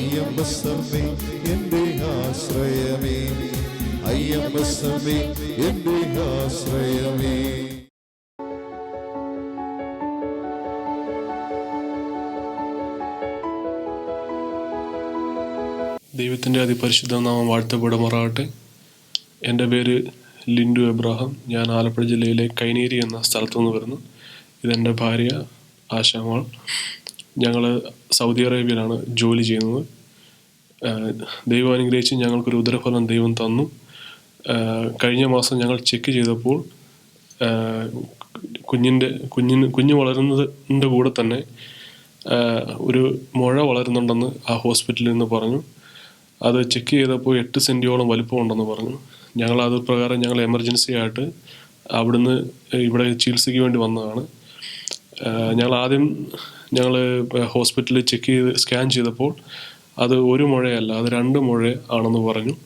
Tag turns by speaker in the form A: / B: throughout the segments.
A: അയ്യമ്പസമ്മേ എന്റെ ആശ്രയമേ. അയ്യമ്പസമ്മേ എന്റെ ആശ്രയമേ.
B: ദൈവത്തിന്റെ അതിപരിശുദ്ധ നാമം വാഴ്ത്തപ്പെടുമാറാകട്ടെ. എന്റെ പേര് ലിൻഡു എബ്രാഹാം. ഞാൻ ആലപ്പുഴ ജില്ലയിലെ കൈനേരി എന്ന സ്ഥലത്തു നിന്ന് വരുന്നു. ഇതെന്റെ ഭാര്യ ആശാമാൾ. ഞങ്ങൾ സൗദി അറേബ്യയിലാണ് ജോലി ചെയ്യുന്നത്. ദൈവം അനുഗ്രഹിച്ച് ഞങ്ങൾക്കൊരു ഉദരഫലം ദൈവം തന്നു. കഴിഞ്ഞ മാസം ഞങ്ങൾ ചെക്ക് ചെയ്തപ്പോൾ കുഞ്ഞിന്റെ കുഞ്ഞിന് കുഞ്ഞ് വളരുന്നതിന്റെ കൂടെ തന്നെ ഒരു മുഴ വളരുന്നുണ്ടെന്ന് ആ ഹോസ്പിറ്റലിൽ നിന്ന് പറഞ്ഞു. അത് ചെക്ക് ചെയ്തപ്പോൾ എട്ട് സെന്റിയോളം വലിപ്പമുണ്ടെന്ന് പറഞ്ഞു. ഞങ്ങൾ അത് പ്രകാരം ഞങ്ങൾ എമർജൻസി ആയിട്ട് അവിടുന്ന് ഇവിടെ ചികിത്സയ്ക്ക് വേണ്ടി വന്നതാണ്. ഞങ്ങൾ ആദ്യം ഞങ്ങൾ ഹോസ്പിറ്റലിൽ ചെക്ക് ചെയ്ത് സ്കാൻ ചെയ്തപ്പോൾ അത് ഒരു മുഴയല്ല അത് രണ്ട് മുഴ ആണെന്ന് പറഞ്ഞു.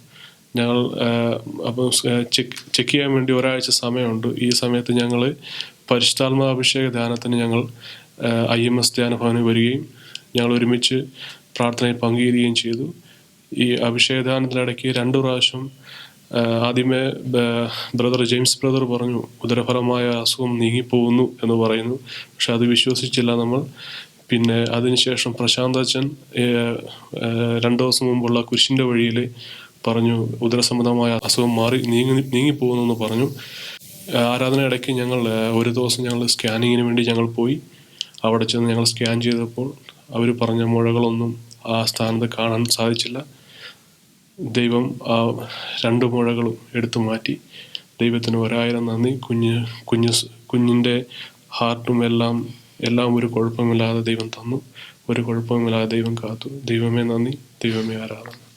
B: ഞങ്ങൾ അപ്പം ചെക്ക് ചെക്ക് ചെയ്യാൻ വേണ്ടി ഒരാഴ്ച സമയമുണ്ട്. ഈ സമയത്ത് ഞങ്ങൾ പരിശുദ്ധാത്മാഭിഷേക ധ്യാനത്തിന് ഞങ്ങൾ ഐ എം എസ് ധ്യാനഭവനിൽ വരികയും ഞങ്ങൾ ഒരുമിച്ച് പ്രാർത്ഥനയിൽ പങ്കുചേരുകയും ചെയ്തു. ഈ അഭിഷേക അഭിഷേകദാനത്തിനിടയ്ക്ക് രണ്ടു പ്രാവശ്യം ആദ്യമേ ബ്രദർ ജെയിംസ് ബ്രദർ പറഞ്ഞു ഉദരഫലമായ അസുഖം നീങ്ങിപ്പോകുന്നു എന്ന് പറയുന്നു. പക്ഷെ അത് വിശ്വസിച്ചില്ല നമ്മൾ. പിന്നെ അതിനുശേഷം പ്രശാന്ത് അച്ഛൻ രണ്ടു ദിവസം മുമ്പുള്ള കുരിശിന്റെ വഴിയിൽ പറഞ്ഞു ഉദരസംബന്ധമായ അസുഖം മാറി നീങ്ങി നീങ്ങിപ്പോകുന്നു എന്ന് പറഞ്ഞു. ആരാധന ഇടയ്ക്ക് ഞങ്ങൾ ഒരു ദിവസം ഞങ്ങൾ സ്കാനിങ്ങിന് വേണ്ടി ഞങ്ങൾ പോയി. അവിടെ ചെന്ന് ഞങ്ങൾ സ്കാൻ ചെയ്തപ്പോൾ അവർ പറഞ്ഞ മുഴകളൊന്നും ആ സ്ഥാനത്ത് കാണാൻ സാധിച്ചില്ല. ദൈവം ആ രണ്ട് മുഴകളും എടുത്തു മാറ്റി. ദൈവത്തിന് ഒരായിരം നന്ദി. കുഞ്ഞ് കുഞ്ഞ് കുഞ്ഞിന്റെ ഹാർട്ടും എല്ലാം എല്ലാം ഒരു കുഴപ്പമില്ലാതെ ദൈവം തന്നു. ഒരു കുഴപ്പമില്ലാതെ ദൈവം കാത്തു. ദൈവമേ നന്ദി. ദൈവമേ ആരാധന.